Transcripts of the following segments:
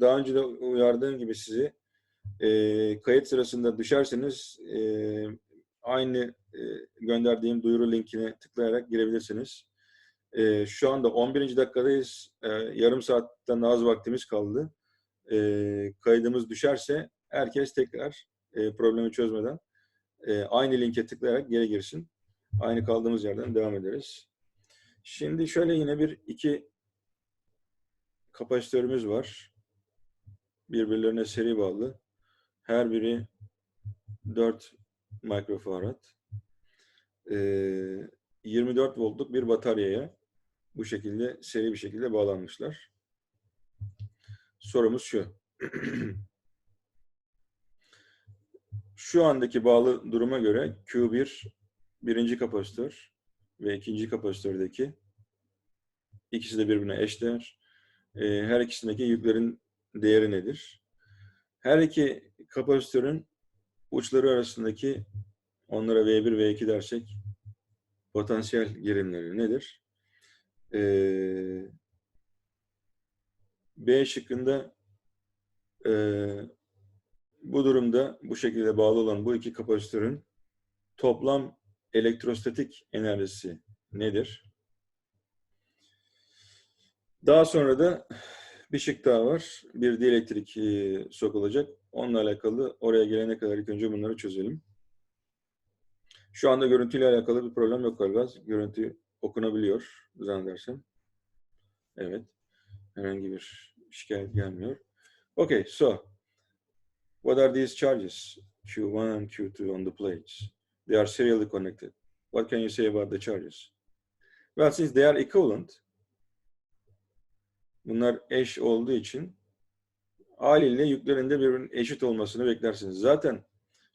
daha önce de uyardığım gibi sizi e, kayıt sırasında düşerseniz e, aynı e, gönderdiğim duyuru linkine tıklayarak girebilirsiniz. E, şu anda 11. dakikadayız. E, yarım saatten az vaktimiz kaldı. E, kaydımız düşerse herkes tekrar e, problemi çözmeden e, aynı linke tıklayarak geri girsin. Aynı kaldığımız yerden devam ederiz. Şimdi şöyle yine bir iki kapasitörümüz var. Birbirlerine seri bağlı. Her biri 4 mikrofarad. Ee, 24 voltluk bir bataryaya bu şekilde seri bir şekilde bağlanmışlar. Sorumuz şu. şu andaki bağlı duruma göre Q1 birinci kapasitör ve ikinci kapasitördeki ikisi de birbirine eşdeğer. Ee, her ikisindeki yüklerin değeri nedir? Her iki kapasitörün uçları arasındaki onlara V1, V2 dersek potansiyel gerilimleri nedir? Ee, B şıkkında e, bu durumda bu şekilde bağlı olan bu iki kapasitörün toplam elektrostatik enerjisi nedir? Daha sonra da bir şık daha var. Bir dielektrik e, sokulacak. Onunla alakalı oraya gelene kadar ilk önce bunları çözelim. Şu anda görüntüyle alakalı bir problem yok galiba. Görüntü okunabiliyor zannedersem. Evet. Herhangi bir şikayet gelmiyor. Okay, so what are these charges? Q1 and Q2 on the plates. They are serially connected. What can you say about the charges? Well, since they are equivalent, bunlar eş olduğu için haliyle yüklerinde birbirinin eşit olmasını beklersiniz. Zaten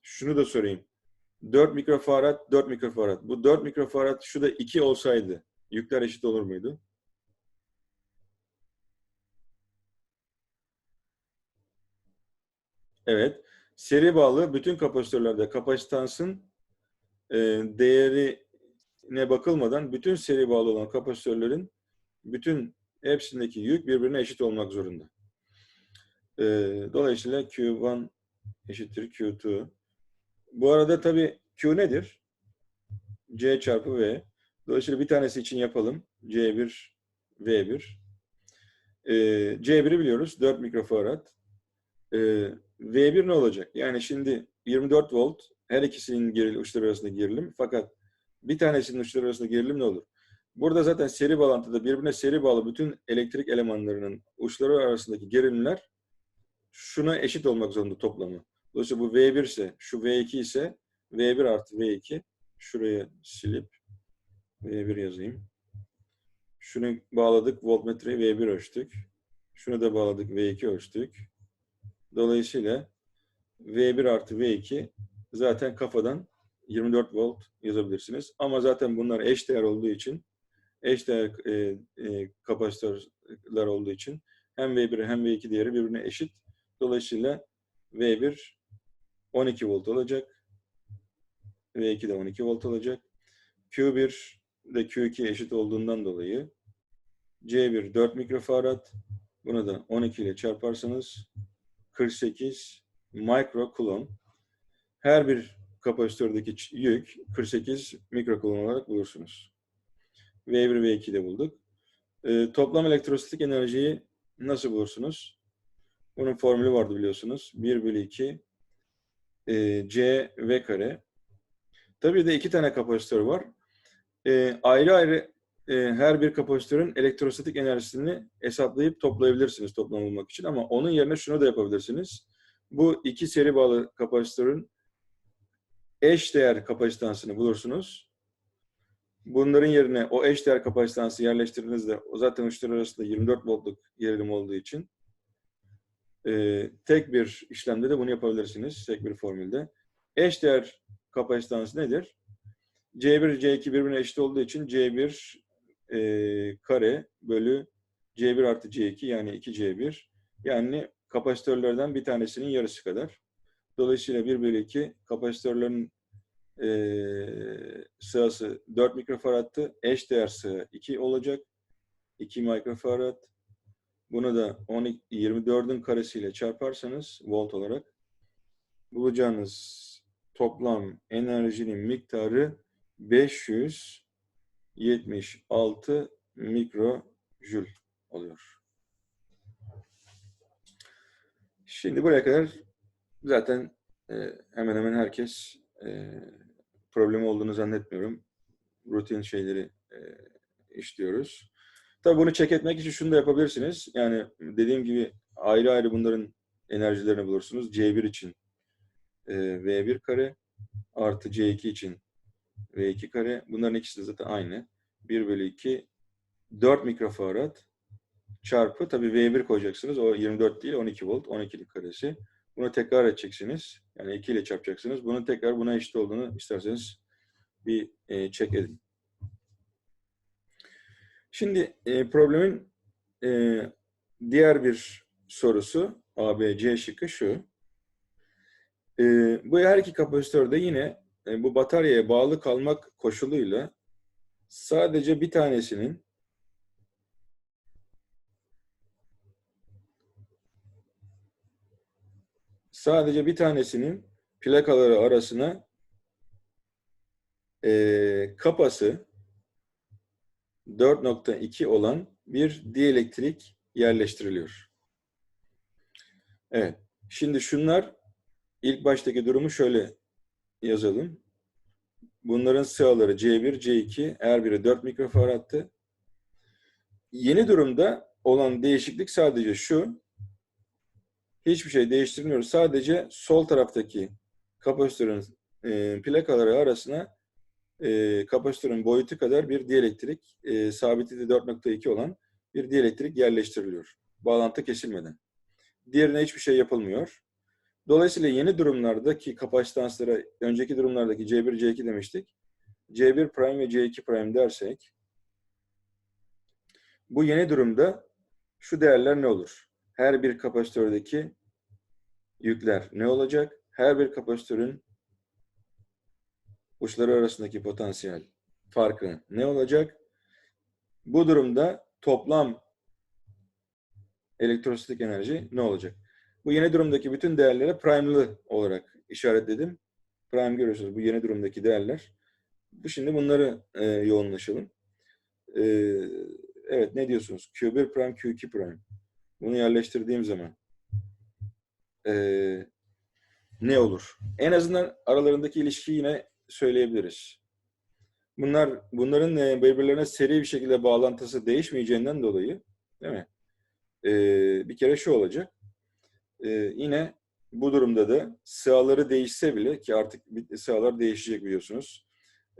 şunu da sorayım. 4 mikrofarad, 4 mikrofarad. Bu 4 mikrofarad şu da 2 olsaydı yükler eşit olur muydu? Evet. Seri bağlı bütün kapasitörlerde kapasitansın e, değerine bakılmadan bütün seri bağlı olan kapasitörlerin bütün hepsindeki yük birbirine eşit olmak zorunda. E, dolayısıyla Q1 eşittir Q2. Bu arada tabii Q nedir? C çarpı V. Dolayısıyla bir tanesi için yapalım. C1, V1. E, C1'i biliyoruz. 4 mikrofarad. E, V1 ne olacak? Yani şimdi 24 volt her ikisinin gerilim, uçları arasında gerilim. Fakat bir tanesinin uçları arasında gerilim ne olur? Burada zaten seri bağlantıda birbirine seri bağlı bütün elektrik elemanlarının uçları arasındaki gerilimler şuna eşit olmak zorunda toplamı. Dolayısıyla bu V1 ise, şu V2 ise V1 artı V2 şuraya silip V1 yazayım. Şunu bağladık, voltmetreyi V1 ölçtük. Şunu da bağladık, V2 ölçtük. Dolayısıyla V1 artı V2 zaten kafadan 24 volt yazabilirsiniz. Ama zaten bunlar eş değer olduğu için eş değer e, e, kapasitörler olduğu için hem V1 hem V2 değeri birbirine eşit. Dolayısıyla V1 12 volt olacak. V2 de 12 volt olacak. Q1 de Q2 eşit olduğundan dolayı C1 4 mikrofarad. Bunu da 12 ile çarparsanız 48 mikrokulon. Her bir kapasitördeki yük 48 mikrokulon olarak bulursunuz. V1 ve 2'de bulduk. E, toplam elektrostatik enerjiyi nasıl bulursunuz? Bunun formülü vardı biliyorsunuz. 1 bölü 2 e, C V kare. Tabii de iki tane kapasitör var. E, ayrı ayrı e, her bir kapasitörün elektrostatik enerjisini hesaplayıp toplayabilirsiniz toplam bulmak için. Ama onun yerine şunu da yapabilirsiniz. Bu iki seri bağlı kapasitörün eş değer kapasitansını bulursunuz. Bunların yerine o eş değer kapasitansı yerleştirdiğinizde o zaten uçlar arasında 24 voltluk gerilim olduğu için e, tek bir işlemde de bunu yapabilirsiniz. Tek bir formülde. Eş değer kapasitansı nedir? C1, C2 birbirine eşit olduğu için C1 e, kare bölü C1 artı C2 yani 2C1 yani kapasitörlerden bir tanesinin yarısı kadar. Dolayısıyla 1 bölü 2 kapasitörlerin e, sırası 4 mikrofaradtı. Eş değer sıra 2 olacak. 2 mikrofarad Bunu da 12, 24'ün karesiyle çarparsanız volt olarak bulacağınız toplam enerjinin miktarı 576 mikrojül oluyor. Şimdi buraya kadar zaten e, hemen hemen herkes e, problemi olduğunu zannetmiyorum. Rutin şeyleri e, işliyoruz. Tabii bunu check etmek için şunu da yapabilirsiniz. Yani dediğim gibi ayrı ayrı bunların enerjilerini bulursunuz. C1 için e, V1 kare artı C2 için V2 kare. Bunların ikisi de zaten aynı. 1 bölü 2 4 mikrofarad çarpı tabii V1 koyacaksınız. O 24 değil 12 volt 12'lik karesi. Bunu tekrar edeceksiniz. Yani 2 ile çarpacaksınız. Bunun tekrar buna eşit olduğunu isterseniz bir e, check edin. Şimdi e, problemin e, diğer bir sorusu A, B, şıkkı şu. E, bu her iki kapasitörde yine e, bu bataryaya bağlı kalmak koşuluyla sadece bir tanesinin sadece bir tanesinin plakaları arasına e, kapası 4.2 olan bir dielektrik yerleştiriliyor. Evet. Şimdi şunlar ilk baştaki durumu şöyle yazalım. Bunların sığaları C1, C2, her biri 4 mikrofarattı. Yeni durumda olan değişiklik sadece şu. Hiçbir şey değiştirmiyoruz. Sadece sol taraftaki kapasitörün e, plakaları arasına e, kapasitörün boyutu kadar bir dielektrik, e, sabiti de 4.2 olan bir dielektrik yerleştiriliyor. Bağlantı kesilmeden. Diğerine hiçbir şey yapılmıyor. Dolayısıyla yeni durumlardaki kapasitanslara, önceki durumlardaki C1, C2 demiştik. C1 prime ve C2 prime dersek, bu yeni durumda şu değerler ne olur? Her bir kapasitördeki yükler ne olacak? Her bir kapasitörün uçları arasındaki potansiyel farkı ne olacak? Bu durumda toplam elektrostatik enerji ne olacak? Bu yeni durumdaki bütün değerlere prime'lı olarak işaretledim. Prime görüyorsunuz bu yeni durumdaki değerler. Bu şimdi bunları e, yoğunlaşalım. E, evet ne diyorsunuz? Q1 prime, Q2 prime. Bunu yerleştirdiğim zaman e, ne olur? En azından aralarındaki ilişkiyi yine söyleyebiliriz. Bunlar bunların e, birbirlerine seri bir şekilde bağlantısı değişmeyeceğinden dolayı değil mi? Ee, bir kere şu olacak. Ee, yine bu durumda da sığaları değişse bile ki artık sığalar değişecek biliyorsunuz.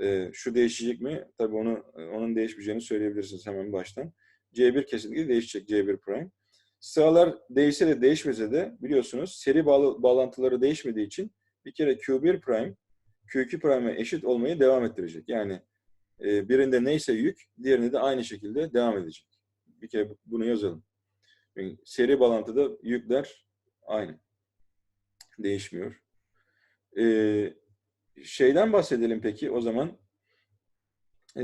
Ee, şu değişecek mi? Tabii onu onun değişmeyeceğini söyleyebilirsiniz hemen baştan. C1 kesinlikle değişecek C1 prime. Sığalar değişse de değişmese de biliyorsunuz seri bağlı, bağlantıları değişmediği için bir kere Q1 prime Q2 prime'e eşit olmayı devam ettirecek. Yani e, birinde neyse yük, diğerinde de aynı şekilde devam edecek. Bir kere bunu yazalım. Yani seri bağlantıda yükler aynı. Değişmiyor. E, şeyden bahsedelim peki o zaman. E,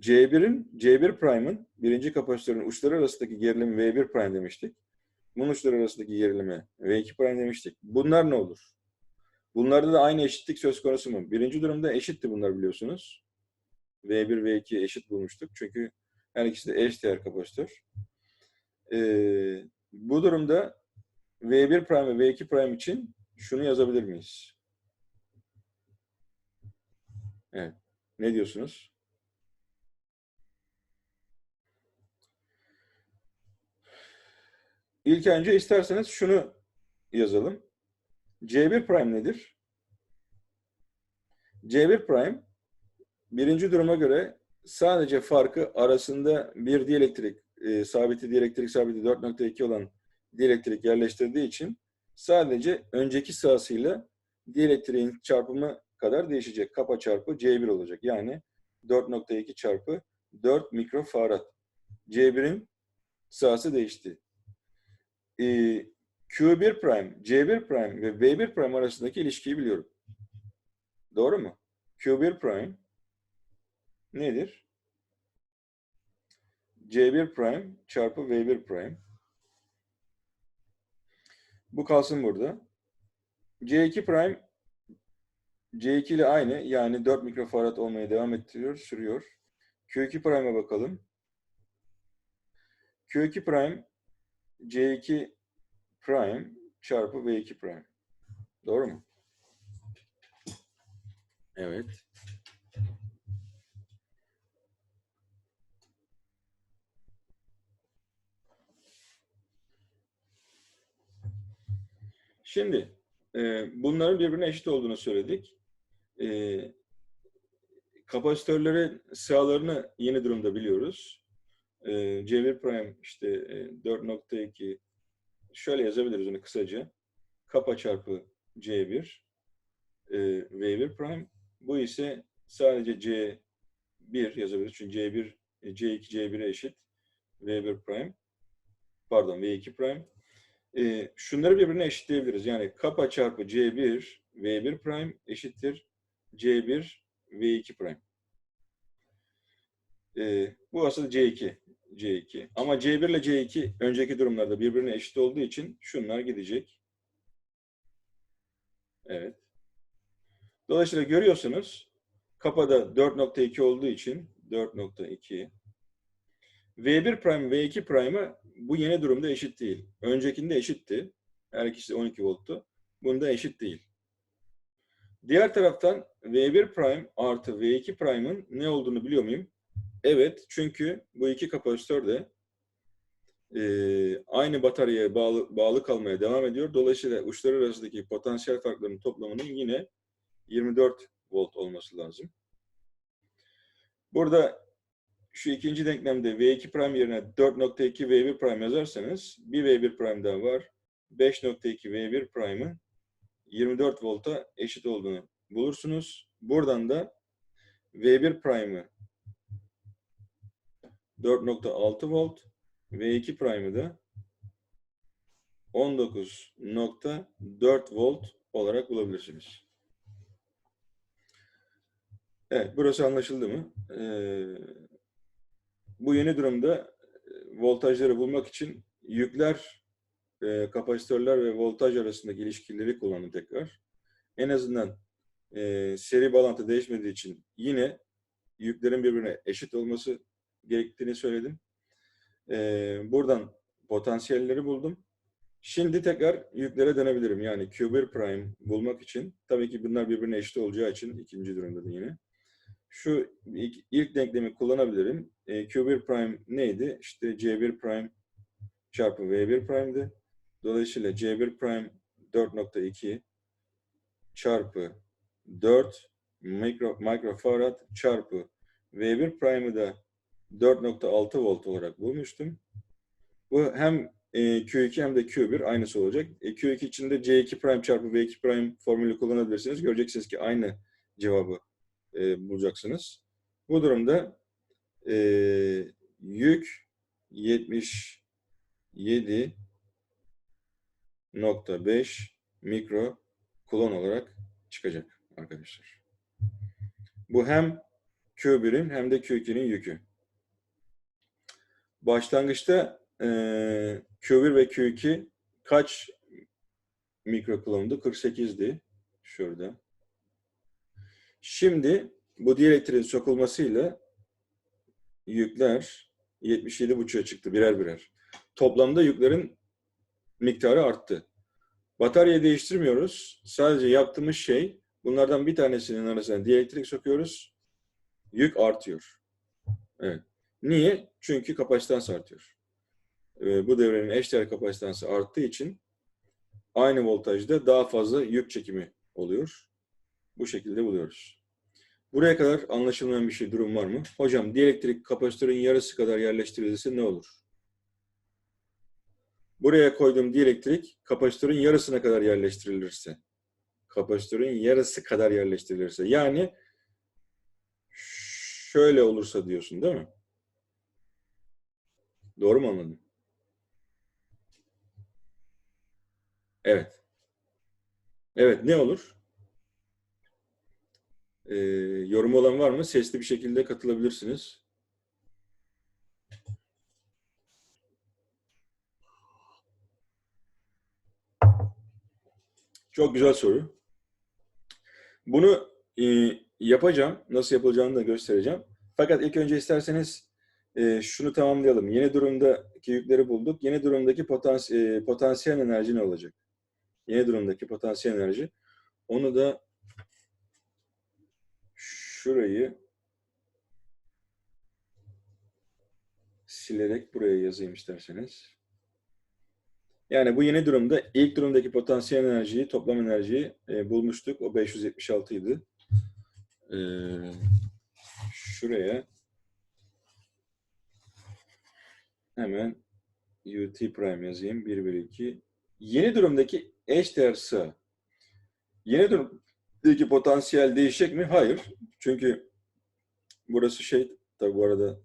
C1'in, C1 prime'ın birinci kapasitörün uçları arasındaki gerilimi V1 prime demiştik. Bunun uçları arasındaki gerilimi V2 prime demiştik. Bunlar ne olur? Bunlarda da aynı eşitlik söz konusu mu? Birinci durumda eşitti bunlar biliyorsunuz. V1, V2 eşit bulmuştuk. Çünkü her ikisi de eş değer kapasitör. Ee, bu durumda V1 prime ve V2 prime için şunu yazabilir miyiz? Evet. Ne diyorsunuz? İlk önce isterseniz şunu yazalım. C1 prime nedir? C1 prime birinci duruma göre sadece farkı arasında bir dielektrik e, sabiti dielektrik sabiti 4.2 olan dielektrik yerleştirdiği için sadece önceki sırasıyla dielektriğin çarpımı kadar değişecek. Kapa çarpı C1 olacak. Yani 4.2 çarpı 4 mikrofarad. C1'in sahası değişti. Ee, Q1 prime, C1 prime ve V1 prime arasındaki ilişkiyi biliyorum. Doğru mu? Q1 prime nedir? C1 prime çarpı V1 prime. Bu kalsın burada. C2 prime C2 ile aynı yani 4 mikrofarad olmaya devam ettiriyor, sürüyor. Q2 prime'a bakalım. Q2 prime C2 prime çarpı V2 prime. Doğru mu? Evet. Şimdi e, bunların birbirine eşit olduğunu söyledik. E, kapasitörlerin sağlarını yeni durumda biliyoruz. E, C1 prime işte e, 4.2 şöyle yazabiliriz onu kısaca. Kapa çarpı C1 e, V1 prime. Bu ise sadece C1 yazabiliriz. Çünkü C1 e, C2 C1'e eşit. V1 prime. Pardon V2 prime. E, şunları birbirine eşitleyebiliriz. Yani kappa çarpı C1 V1 prime eşittir C1 V2 prime. E, bu aslında C2. C2. Ama C1 ile C2 önceki durumlarda birbirine eşit olduğu için şunlar gidecek. Evet. Dolayısıyla görüyorsunuz kapada 4.2 olduğu için 4.2 V1 prime V2 prime'a bu yeni durumda eşit değil. Öncekinde eşitti. Her ikisi 12 volttu. Bunda eşit değil. Diğer taraftan V1 prime artı V2 prime'ın ne olduğunu biliyor muyum? Evet. Çünkü bu iki kapasitör de e, aynı bataryaya bağlı, bağlı kalmaya devam ediyor. Dolayısıyla uçları arasındaki potansiyel farklarının toplamının yine 24 volt olması lazım. Burada şu ikinci denklemde V2 prime yerine 4.2 V1 prime yazarsanız bir V1 prime daha var. 5.2 V1 prime'ın 24 volta eşit olduğunu bulursunuz. Buradan da V1 prime'ı 4.6 volt, V2 prime'ı da 19.4 volt olarak bulabilirsiniz. Evet, burası anlaşıldı mı? Ee, bu yeni durumda e, voltajları bulmak için yükler, e, kapasitörler ve voltaj arasındaki ilişkileri kullanın tekrar. En azından e, seri bağlantı değişmediği için yine yüklerin birbirine eşit olması gerektiğini söyledim. E, buradan potansiyelleri buldum. Şimdi tekrar yüklere dönebilirim. Yani Q1 prime bulmak için. Tabii ki bunlar birbirine eşit olacağı için ikinci durumda da yine şu ilk, ilk denklemi kullanabilirim. E, Q1 prime neydi? İşte C1 prime çarpı V1 prime'di. Dolayısıyla C1 prime 4.2 çarpı 4 mikro, mikrofarad çarpı V1 prime'ı da 4.6 volt olarak bulmuştum. Bu hem e, Q2 hem de Q1 aynısı olacak. E, Q2 için de C2 prime çarpı V2 prime formülü kullanabilirsiniz. Göreceksiniz ki aynı cevabı e, bulacaksınız. Bu durumda yük 77.5 mikro kulon olarak çıkacak arkadaşlar. Bu hem Q1'in hem de Q2'nin yükü. Başlangıçta e, Q1 ve Q2 kaç mikro kulondu? 48'di. Şurada. Şimdi bu dielektriğin sokulmasıyla yükler 77,5'a çıktı birer birer. Toplamda yüklerin miktarı arttı. Bataryayı değiştirmiyoruz. Sadece yaptığımız şey bunlardan bir tanesinin arasına dielektrik sokuyoruz. Yük artıyor. Evet. Niye? Çünkü kapasitans artıyor. Ee, bu devrenin eşdeğer kapasitansı arttığı için aynı voltajda daha fazla yük çekimi oluyor. Bu şekilde buluyoruz. Buraya kadar anlaşılmayan bir şey durum var mı? Hocam dielektrik kapasitörün yarısı kadar yerleştirilirse ne olur? Buraya koyduğum dielektrik kapasitörün yarısına kadar yerleştirilirse. Kapasitörün yarısı kadar yerleştirilirse. Yani şöyle olursa diyorsun değil mi? Doğru mu anladın? Evet. Evet ne olur? E, yorumu olan var mı? Sesli bir şekilde katılabilirsiniz. Çok güzel soru. Bunu e, yapacağım. Nasıl yapılacağını da göstereceğim. Fakat ilk önce isterseniz e, şunu tamamlayalım. Yeni durumdaki yükleri bulduk. Yeni durumdaki potans e, potansiyel enerji ne olacak? Yeni durumdaki potansiyel enerji. Onu da şurayı silerek buraya yazayım isterseniz. Yani bu yeni durumda ilk durumdaki potansiyel enerjiyi, toplam enerjiyi e, bulmuştuk. O 576 idi. E, şuraya hemen UT prime yazayım. 1 bölü 2. Yeni durumdaki eşdeğer sığ. Yeni durumdaki potansiyel değişecek mi? Hayır. Çünkü burası şey, tabi bu arada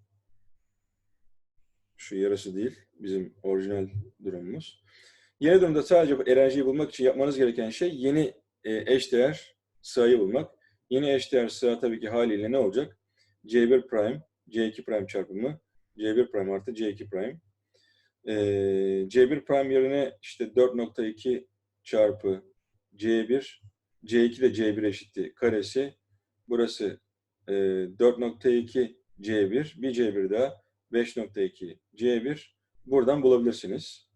şu yarısı değil. Bizim orijinal durumumuz. Yeni durumda sadece enerjiyi bulmak için yapmanız gereken şey yeni eşdeğer sığayı bulmak. Yeni eşdeğer sığ tabii ki haliyle ne olacak? C1 prime, C2 prime çarpımı, C1 prime artı C2 prime. E, C1 prime yerine işte 4.2 çarpı C1, C2 de C1 eşitti karesi. Burası e, 4.2 C1, bir C1 daha 5.2 C1 buradan bulabilirsiniz.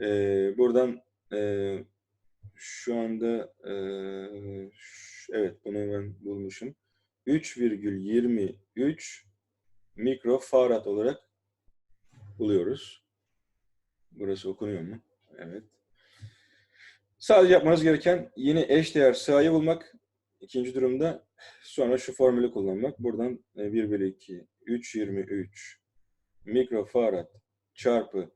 Ee, buradan e, şu anda e, evet bunu ben bulmuşum. 3,23 mikrofarad olarak buluyoruz. Burası okunuyor mu? Evet. Sadece yapmanız gereken yeni eşdeğer sahayı bulmak. İkinci durumda sonra şu formülü kullanmak. Buradan e, 1 bölü 2, 3,23 mikrofarad çarpı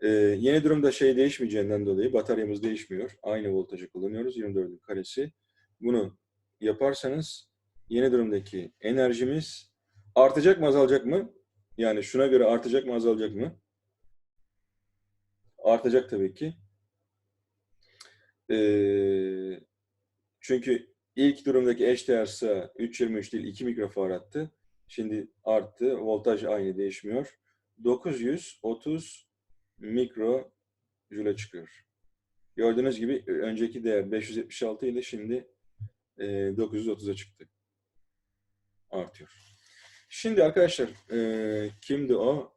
e, yeni durumda şey değişmeyeceğinden dolayı bataryamız değişmiyor. Aynı voltajı kullanıyoruz. 24'ün karesi. Bunu yaparsanız yeni durumdaki enerjimiz artacak mı azalacak mı? Yani şuna göre artacak mı azalacak mı? Artacak tabii ki. Ee, çünkü ilk durumdaki eşdeğer sığ 323 değil 2 mikrofaradtı. Şimdi arttı. Voltaj aynı değişmiyor. 930 mikro jüle çıkıyor. Gördüğünüz gibi önceki değer 576 ile şimdi e, 930'a çıktı. Artıyor. Şimdi arkadaşlar e, kimdi o?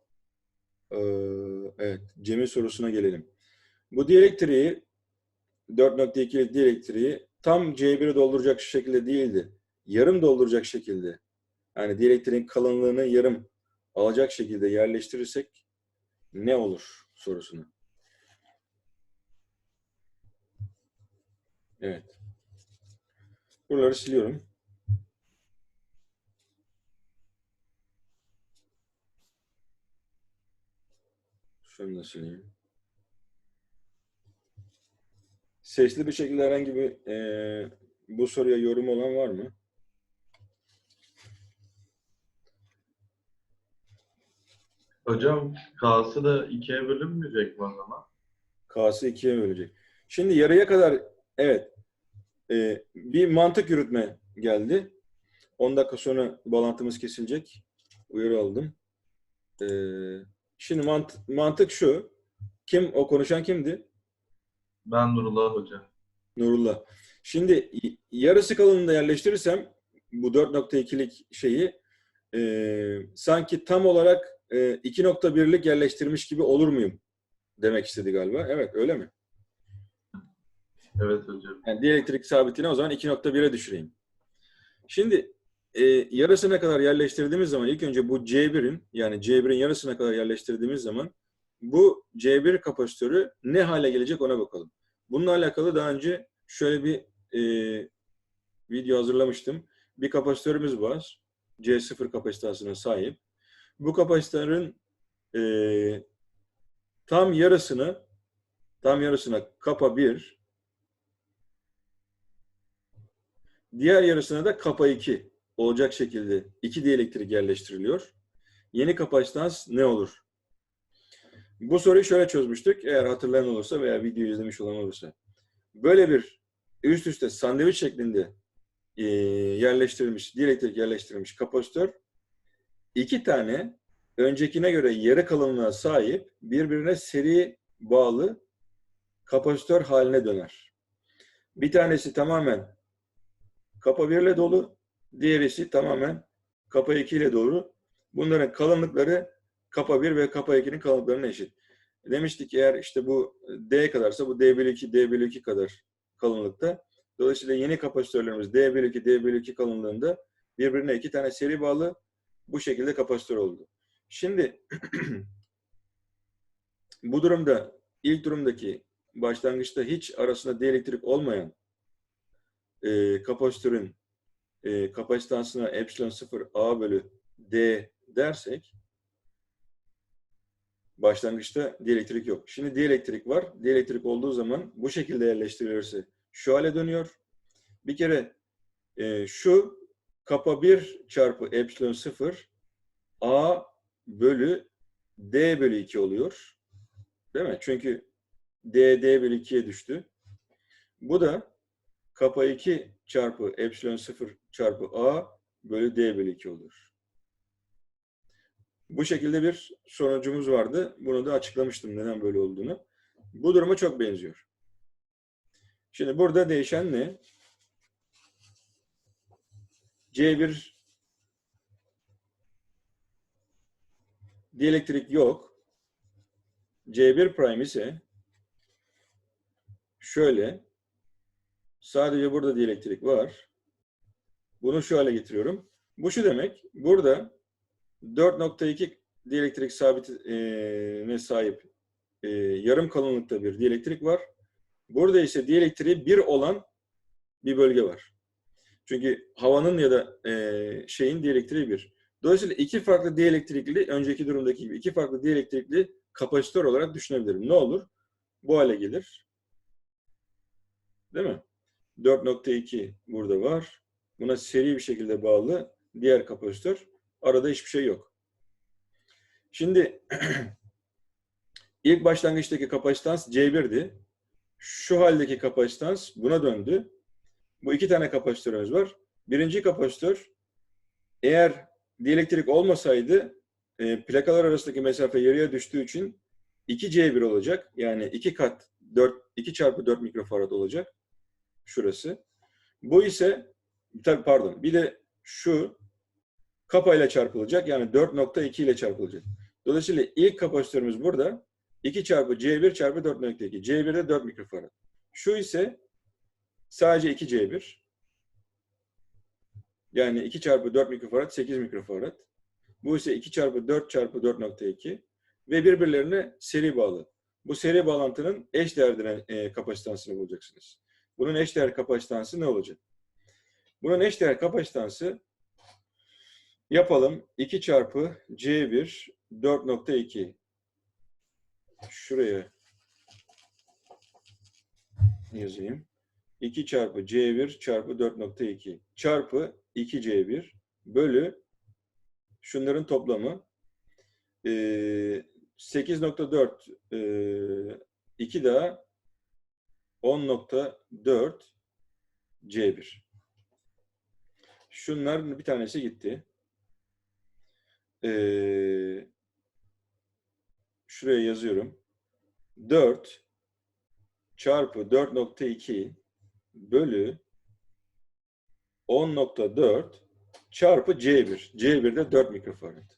E, evet, Cem'in sorusuna gelelim. Bu dielektriği 4.2'lik dielektriği tam C1'i dolduracak şekilde değildi. Yarım dolduracak şekilde. Yani dielektriğin kalınlığını yarım alacak şekilde yerleştirirsek ne olur sorusunu. Evet. Buraları siliyorum. Şunu da sileyim. Sesli bir şekilde herhangi bir e, bu soruya yorum olan var mı? Hocam K'sı da ikiye bölünmeyecek mi o zaman? K'sı ikiye bölecek. Şimdi yarıya kadar evet e, bir mantık yürütme geldi. 10 dakika sonra bağlantımız kesilecek. Uyarı aldım. E, şimdi mant mantık şu. Kim o konuşan kimdi? Ben Nurullah Hoca. Nurullah. Şimdi yarısı kalınlığında yerleştirirsem bu 4.2'lik şeyi e, sanki tam olarak e, 2.1'lik yerleştirmiş gibi olur muyum? Demek istedi galiba. Evet öyle mi? Evet hocam. Yani dielektrik sabitini o zaman 2.1'e düşüreyim. Şimdi e, yarısına kadar yerleştirdiğimiz zaman ilk önce bu C1'in yani C1'in yarısına kadar yerleştirdiğimiz zaman bu C1 kapasitörü ne hale gelecek ona bakalım. Bununla alakalı daha önce şöyle bir e, video hazırlamıştım. Bir kapasitörümüz var. C0 kapasitesine sahip. Bu kapasitörün e, tam yarısını tam yarısına kapa 1 Diğer yarısına da kapa 2 olacak şekilde iki dielektrik yerleştiriliyor. Yeni kapasitans ne olur? Bu soruyu şöyle çözmüştük. Eğer hatırlayan olursa veya video izlemiş olan olursa. Böyle bir üst üste sandviç şeklinde e, yerleştirilmiş, dielektrik yerleştirilmiş kapasitör iki tane öncekine göre yarı kalınlığa sahip birbirine seri bağlı kapasitör haline döner. Bir tanesi tamamen kapa 1 ile dolu, diğerisi tamamen kapa 2 ile dolu. Bunların kalınlıkları kapa 1 ve kapa 2'nin kalınlıklarına eşit. Demiştik eğer işte bu D kadarsa bu D bölü 2, D bölü 2 kadar kalınlıkta. Dolayısıyla yeni kapasitörlerimiz D bölü 2, D bölü 2 kalınlığında birbirine iki tane seri bağlı bu şekilde kapasitör oldu. Şimdi bu durumda ilk durumdaki başlangıçta hiç arasında dielektrik olmayan e, kapasitörün e, kapasitansına epsilon 0 A bölü D dersek başlangıçta dielektrik yok. Şimdi dielektrik var. Dielektrik olduğu zaman bu şekilde yerleştirilirse şu hale dönüyor. Bir kere e, şu kapa 1 çarpı epsilon 0 A bölü D bölü 2 oluyor. Değil mi? Çünkü D, D bölü 2'ye düştü. Bu da kapa 2 çarpı epsilon 0 çarpı A bölü D bölü 2 olur. Bu şekilde bir sonucumuz vardı. Bunu da açıklamıştım neden böyle olduğunu. Bu duruma çok benziyor. Şimdi burada değişen ne? C1 dielektrik yok. C1 prime ise şöyle sadece burada dielektrik var. Bunu şu hale getiriyorum. Bu şu demek. Burada 4.2 dielektrik sabitine sahip yarım kalınlıkta bir dielektrik var. Burada ise dielektriği bir olan bir bölge var. Çünkü havanın ya da şeyin dielektriği bir. Dolayısıyla iki farklı dielektrikli, önceki durumdaki gibi iki farklı dielektrikli kapasitör olarak düşünebilirim. Ne olur? Bu hale gelir. Değil mi? 4.2 burada var. Buna seri bir şekilde bağlı diğer kapasitör. Arada hiçbir şey yok. Şimdi ilk başlangıçtaki kapasitans C1'di. Şu haldeki kapasitans buna döndü. Bu iki tane kapasitörümüz var. Birinci kapasitör eğer dielektrik olmasaydı e, plakalar arasındaki mesafe yarıya düştüğü için 2C1 olacak. Yani 2 kat 4 2 çarpı 4 mikrofarad olacak. Şurası. Bu ise tabii pardon bir de şu kapayla çarpılacak. Yani 4.2 ile çarpılacak. Dolayısıyla ilk kapasitörümüz burada 2 çarpı C1 çarpı 4.2. C1'de 4 mikrofarad. Şu ise sadece 2C1. Yani 2 çarpı 4 mikrofarad 8 mikrofarad. Bu ise 2 çarpı 4 çarpı 4.2 ve birbirlerine seri bağlı. Bu seri bağlantının eş değer e, kapasitansını bulacaksınız. Bunun eş değer kapasitansı ne olacak? Bunun eş değer kapasitansı yapalım. 2 çarpı C1 4.2 şuraya yazayım. 2 çarpı C1 çarpı 4.2 çarpı 2C1 bölü şunların toplamı e, 8.4 e, 2 daha 10.4 C1. Şunların bir tanesi gitti. Ee, şuraya yazıyorum. 4 çarpı 4.2 bölü 10.4 çarpı C1. C1'de 4 mikrofarad.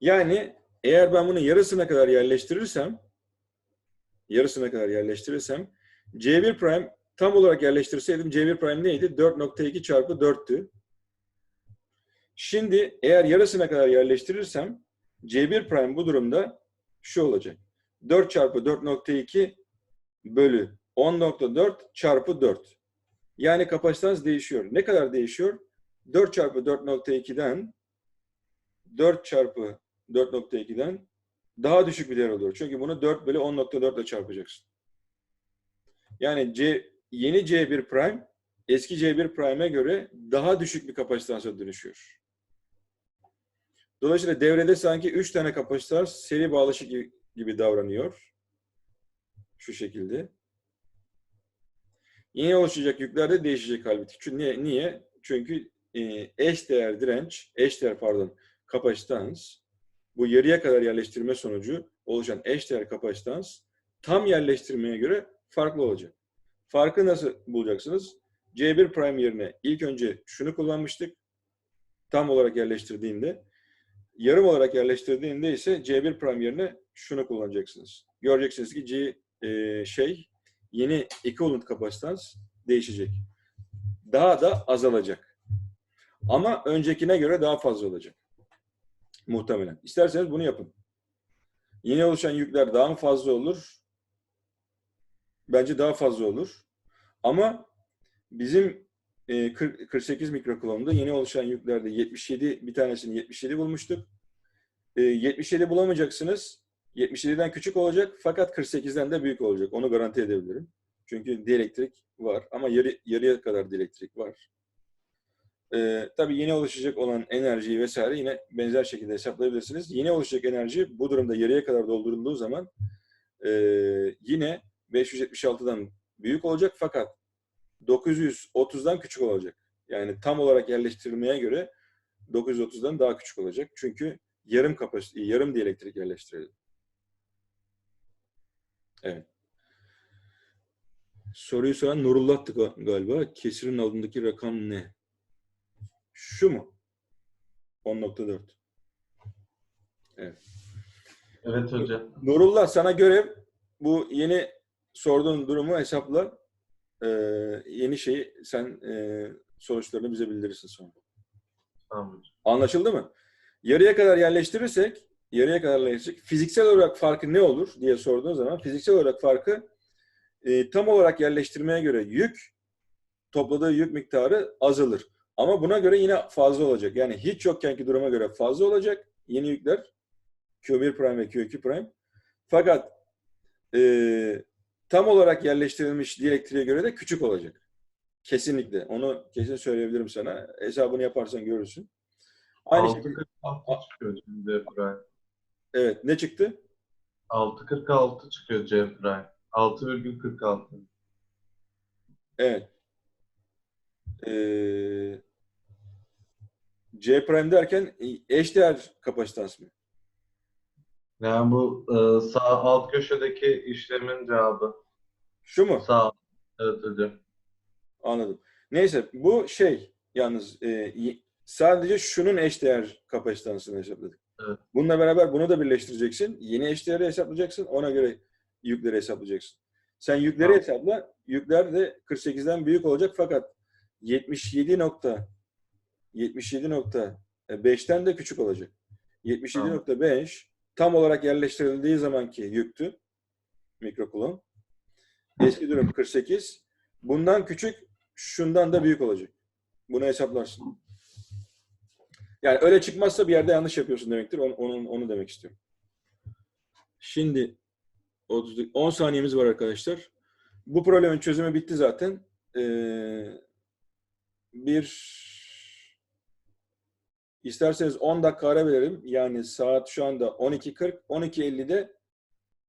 Yani eğer ben bunu yarısına kadar yerleştirirsem yarısına kadar yerleştirirsem C1 prime tam olarak yerleştirseydim C1 prime neydi? 4.2 çarpı 4'tü. Şimdi eğer yarısına kadar yerleştirirsem C1 prime bu durumda şu olacak. 4 çarpı 4.2 bölü 10.4 çarpı 4. Yani kapasitans değişiyor. Ne kadar değişiyor? 4 çarpı 4.2'den 4 çarpı 4.2'den daha düşük bir değer oluyor. Çünkü bunu 4 bölü 10.4 ile çarpacaksın. Yani C, yeni C1 prime eski C1 prime'e göre daha düşük bir kapasitansa dönüşüyor. Dolayısıyla devrede sanki 3 tane kapasitans seri bağlaşı gibi, davranıyor. Şu şekilde. Yeni oluşacak yükler de değişecek halbuki. Çünkü niye? niye? Çünkü e, eş değer direnç, eş değer pardon kapasitans bu yarıya kadar yerleştirme sonucu oluşan eş değer kapasitans tam yerleştirmeye göre farklı olacak. Farkı nasıl bulacaksınız? C1 prime yerine ilk önce şunu kullanmıştık. Tam olarak yerleştirdiğinde. Yarım olarak yerleştirdiğinde ise C1 prime yerine şunu kullanacaksınız. Göreceksiniz ki C e, şey yeni equivalent kapasitans değişecek. Daha da azalacak. Ama öncekine göre daha fazla olacak. Muhtemelen. İsterseniz bunu yapın. Yeni oluşan yükler daha mı fazla olur? Bence daha fazla olur. Ama bizim e, 40 48 mikrokulomda yeni oluşan yüklerde 77 bir tanesini 77 bulmuştuk. E, 77 bulamayacaksınız. 77'den küçük olacak fakat 48'den de büyük olacak. Onu garanti edebilirim. Çünkü dielektrik var ama yarı, yarıya kadar dielektrik var. Ee, tabii yeni oluşacak olan enerjiyi vesaire yine benzer şekilde hesaplayabilirsiniz. Yeni oluşacak enerji bu durumda yarıya kadar doldurulduğu zaman e, yine 576'dan büyük olacak fakat 930'dan küçük olacak. Yani tam olarak yerleştirilmeye göre 930'dan daha küçük olacak. Çünkü yarım kapasite, yarım dielektrik yerleştirildi. Evet. Soruyu soran Nurullah'tı ga- galiba. Kesirin altındaki rakam ne? Şu mu? 10.4. Evet hocam. Nurullah sana görev bu yeni sorduğun durumu hesapla. Ee, yeni şeyi sen e, sonuçlarını bize bildirirsin sonra. Tamam. Anlaşıldı mı? Yarıya kadar yerleştirirsek, yarıya kadar yerleştirsek fiziksel olarak farkı ne olur diye sorduğun zaman fiziksel olarak farkı e, tam olarak yerleştirmeye göre yük, topladığı yük miktarı azalır. Ama buna göre yine fazla olacak. Yani hiç yokkenki duruma göre fazla olacak yeni yükler. Q1 prime ve Q2 prime. Fakat e, tam olarak yerleştirilmiş dielektriğe göre de küçük olacak. Kesinlikle. Onu kesin söyleyebilirim sana. Hesabını yaparsan görürsün. Aynı şekilde. 6.46 çıkıyor C prime. Evet. Ne çıktı? 6.46 çıkıyor C prime. 6,46. Evet. Ee, C prime derken eşdeğer kapasitans mı? Yani bu e, sağ alt köşedeki işlemin cevabı. Şu mu? Sağ. Evet hocam. Anladım. Neyse bu şey yalnız e, sadece şunun eşdeğer kapasitansını hesapladık. Evet. Bununla beraber bunu da birleştireceksin. Yeni eşdeğeri hesaplayacaksın. Ona göre yükleri hesaplayacaksın. Sen yükleri Tamam. hesapla. Yükler de 48'den büyük olacak fakat 77 nokta 77.5'ten de küçük olacak. 77.5 tam olarak yerleştirildiği zamanki yüktü mikrokulon. Eski durum 48. Bundan küçük, şundan da büyük olacak. Bunu hesaplarsın. Yani öyle çıkmazsa bir yerde yanlış yapıyorsun demektir. Onu, onu, onu demek istiyorum. Şimdi 30 10 saniyemiz var arkadaşlar. Bu problemin çözümü bitti zaten. Ee, bir isterseniz 10 dakika ara verelim. Yani saat şu anda 12.40. 12.50'de